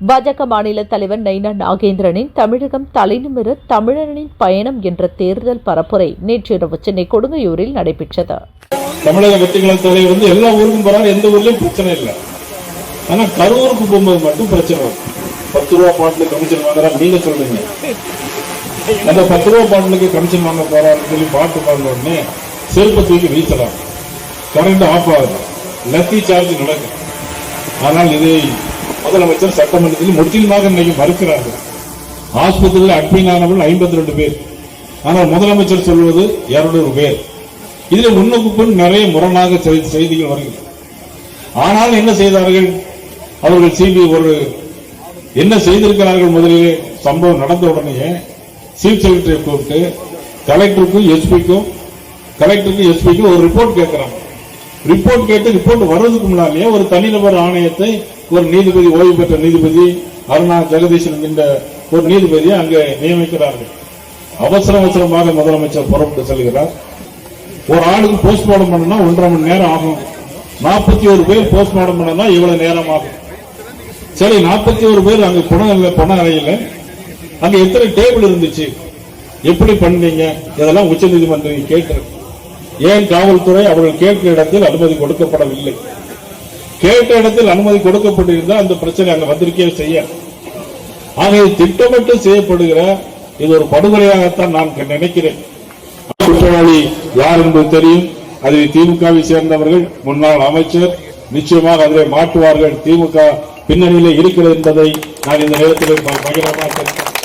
பாஜக மாநில தலைவர் நைனா நாகேந்திரனின் தமிழகம் தலைநிமிர தமிழனின் பயணம் என்ற தேர்தல் பரப்புரை நேற்றிரவு சென்னை கொடுங்கையூரில் நடைபெற்றது. தமிழக வெற்றிகள தொகை வந்து எல்லா ஊருக்கும் போறாங்க எந்த ஊர்லயும் பிரச்சனை இல்லை. ஆனா கரூருக்கு போகும்போது மட்டும் பிரச்சனை வரும். பத்து ரூபா பாட்டில் கமிஷன் வாங்குறா நீங்க சொல்றீங்க அந்த பத்து ரூபா பாட்டிலுக்கு கமிஷன் வாங்க போறாருன்னு சொல்லி பாட்டு பாடின உடனே செருப்பை தூக்கி வீசலாம். கரண்ட் ஆஃப் ஆகுது. லத்தி சார்ஜ் நடக்கும் ஆனால் இதை முதலமைச்சர் சட்டமன்றத்தில் முற்றிலுமாக இன்னைக்கு மறுக்கிறார்கள். ஆஸ்பத்திரியில் அட்மின் ஆனவர்கள் ஐம்பத்தி ரெண்டு பேர். ஆனால் முதலமைச்சர் சொல்வது இருநூறு பேர். இதில் முன்னுக்கு பின் நிறைய முரணாக செய்தி- செய்திகள் வருகிறது. ஆனால் என்ன செய்தார்கள்? அவர்கள் சிபி ஒரு என்ன செய்திருக்கிறார்கள் முதலிலே? சம்பவம் நடந்த உடனே சீஃப் செக்ரட்டரியை கூப்பிட்டு கலெக்டருக்கும் எஸ்பிக்கும் கலெக்டருக்கும் எஸ்பிக்கும் ஒரு ரிப்போர்ட் கேட்கிறாங்க. ரிப்போர்ட் கேட்டு ரிப்போர்ட் வர்றதுக்கு முன்னாலேயே ஒரு தனிநபர் ஆணையத்தை ஒரு நீதிபதி ஓய்வு பெற்ற நீதிபதி அருணா ஜெகதீஷன் என்கின்ற ஒரு நீதிபதியை அங்கே நியமிக்கிறார்கள். அவசர அவசரமாக முதலமைச்சர் புறப்பட்டு செல்கிறார். ஒரு ஆளுக்கு போஸ்ட்மார்டம் பண்ணனா ஒன்றரை மணி நேரம் ஆகும். நாற்பத்தி ஒரு பேர் போஸ்ட்மார்டம் பண்ணனா இவ்வளவு நேரம் ஆகும். சரி நாற்பத்தி ஒரு பேர் அங்க புன பண அறையில அங்க எத்தனை டேபிள் இருந்துச்சு? எப்படி பண்ணீங்க? இதெல்லாம் உச்ச நீதிமன்றம் கேட்டு ஏன் காவல்துறை அவர்கள் கேட்கிற இடத்தில் அனுமதி கொடுக்கப்படவில்லை? கேட்ட இடத்தில் அனுமதி கொடுக்கப்பட்டிருந்தால் அந்த பிரச்சனை அங்க வந்திருக்கே செய்ய ஆக இது திட்டமிட்டு செய்யப்படுகிற இது ஒரு படுகொலையாகத்தான் நான் நினைக்கிறேன். குற்றவாளி யார் என்பது தெரியும். அதில் திமுகவை சேர்ந்தவர்கள் முன்னாள் அமைச்சர் நிச்சயமாக அதில் மாற்றுவார்கள். திமுக பின்னணியிலே இருக்கிறது என்பதை நான் இந்த நேரத்தில் பகிரமாக தெரிவித்துக்